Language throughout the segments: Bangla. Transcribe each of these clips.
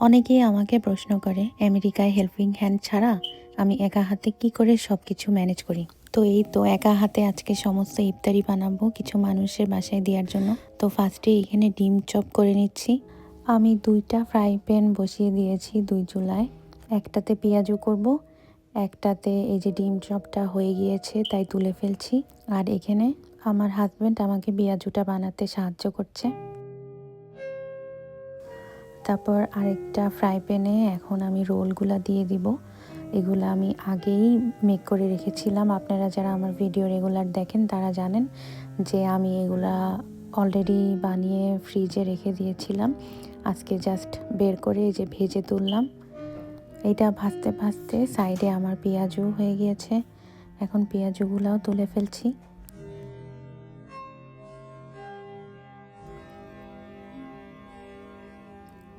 অনেকেই আমাকে প্রশ্ন করে, আমেরিকায় হেল্পিং হ্যান্ড ছাড়া আমি একা হাতে কি করে সব কিছু ম্যানেজ করি? তো এই তো একা হাতে আজকে সমস্ত ইফতারি বানাবো কিছু মানুষের বাসায় দেওয়ার জন্য। তো ফার্স্টে এখানে ডিম চপ করে নিচ্ছি। আমি দুইটা ফ্রাই প্যান বসিয়ে দিয়েছি দুই জুলাই একটাতে পেঁয়াজু করব, একটাতে এই যে ডিম চপটা হয়ে গিয়েছে তাই তুলে ফেলছি। আর এখানে আমার হাজব্যান্ড আমাকে পেঁয়াজুটা বানাতে সাহায্য করছে। তারপর আরেকটা ফ্রাই প্যানে এখন আমি রোলগুলা দিয়ে দিব। এগুলো আমি আগেই মেক করে রেখেছিলাম। আপনারা যারা আমার ভিডিও রেগুলার দেখেন, তারা জানেন যে আমি এগুলা অলরেডি বানিয়ে ফ্রিজে রেখে দিয়েছিলাম। আজকে জাস্ট বের করে যে ভেজে তুললাম। এটা ভাজতে ভাজতে সাইডে আমার পেঁয়াজও হয়ে গিয়েছে। এখন পেঁয়াজুগুলাও তুলে ফেলছি।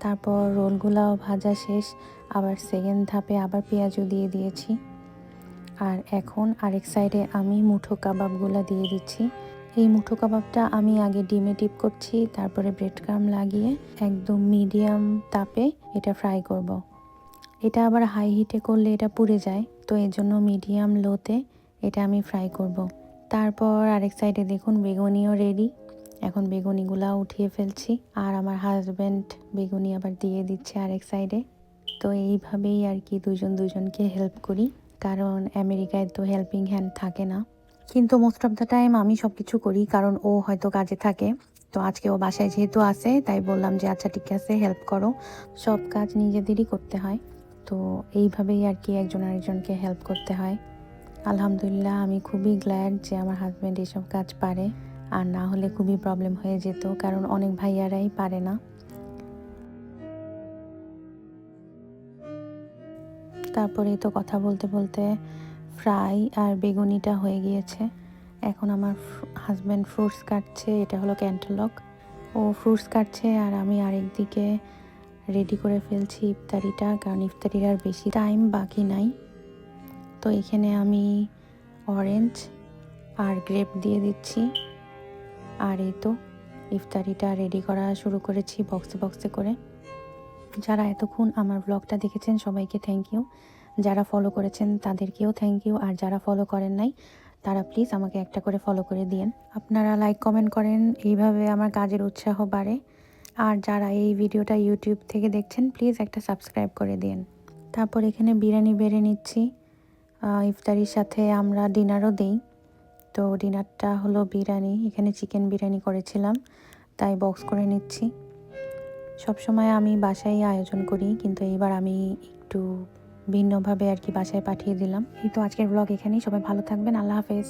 তারপর রোলগুলাও ভাজা শেষ, আবার সেকেন্ড ধাপে আবার পেঁয়াজও দিয়ে দিয়েছি আর এখন আরেক সাইডে আমি মুঠো কাবাবগুলো দিয়ে দিচ্ছি এই মুঠো কাবাবটা আমি আগে ডিমে ডিপ করছি, তারপরে ব্রেড ক্রাম লাগিয়ে একদম মিডিয়াম তাপে এটা ফ্রাই করব। এটা আবার হাই হিটে করলে এটা পুড়ে যায়, তো এর জন্য মিডিয়াম লোতে এটা আমি ফ্রাই করব। তারপর আরেক সাইডে দেখুন বেগুনিও রেডি এখন বেগুনিগুলা উঠিয়ে ফেলছি আর আমার হাজব্যান্ড বেগুনি আবার দিয়ে দিচ্ছে আরেক সাইডে তো এইভাবেই আর কি দুজন দুজনকে হেল্প করি, কারণ আমেরিকায় তো হেল্পিং হ্যান্ড থাকে না। কিন্তু মোস্ট অফ দ্য টাইম আমি সব কিছু করি, কারণ ও হয়তো কাজে থাকে। তো আজকে ও বাসায় যেহেতু আছে, তাই বললাম যে আচ্ছা ঠিক আছে হেল্প করো। সব কাজ নিজেদেরই করতে হয়। তো এইভাবেই আর কি একজন আরেকজনকে হেল্প করতে হয়। আলহামদুলিল্লাহ, আমি খুবই গ্ল্যাড যে আমার হাজব্যান্ড এসব কাজ পারে। আর না হলে খুবই প্রবলেম হয়ে যেত, কারণ অনেক ভাইয়ারাই পারে না। তারপরে তো কথা বলতে বলতে ফ্রাই আর বেগুনিটা হয়ে গিয়েছে। এখন আমার হাজব্যান্ড ফ্রুটস কাটছে, এটা হলো ক্যান্টালক ও ফ্রুটস কাটছে আর আমি আরেক দিকে রেডি করে ফেলছি ইফতারিটা, কারণ ইফতারির আর বেশি টাইম বাকি নাই। তো এখানে আমি অরেঞ্জ আর গ্রেপ দিয়ে দিচ্ছি। আর এই তো ইফতারিটা রেডি করা শুরু করেছি বক্সে বক্সে করে। যারা এতক্ষণ আমার ব্লগটা দেখেছেন সবাইকে থ্যাংক ইউ যারা ফলো করেছেন তাদেরকেও থ্যাংক ইউ আর যারা ফলো করেন নাই, তারা প্লিজ আমাকে একটা করে ফলো করে দিন আপনারা লাইক কমেন্ট করেন, এইভাবে আমার কাজের উৎসাহ বাড়ে। আর যারা এই ভিডিওটা ইউটিউব থেকে দেখছেন প্লিজ একটা সাবস্ক্রাইব করে দিন তারপর এখানে বিরিয়ানি বেড়ে নিচ্ছি। ইফতারির সাথে আমরা ডিনারও দিই। তো ডিনারটা হলো বিরিয়ানি। এখানে চিকেন বিরিয়ানি করেছিলাম, তাই বক্স করে নিচ্ছি। সবসময় আমি বাসায় আয়োজন করি, কিন্তু এইবার আমি একটু ভিন্নভাবে আর কি বাসায় পাঠিয়ে দিলাম। কিন্তু আজকের ব্লগ এখানেই, সবাই ভালো থাকবেন, আল্লাহ হাফেজ।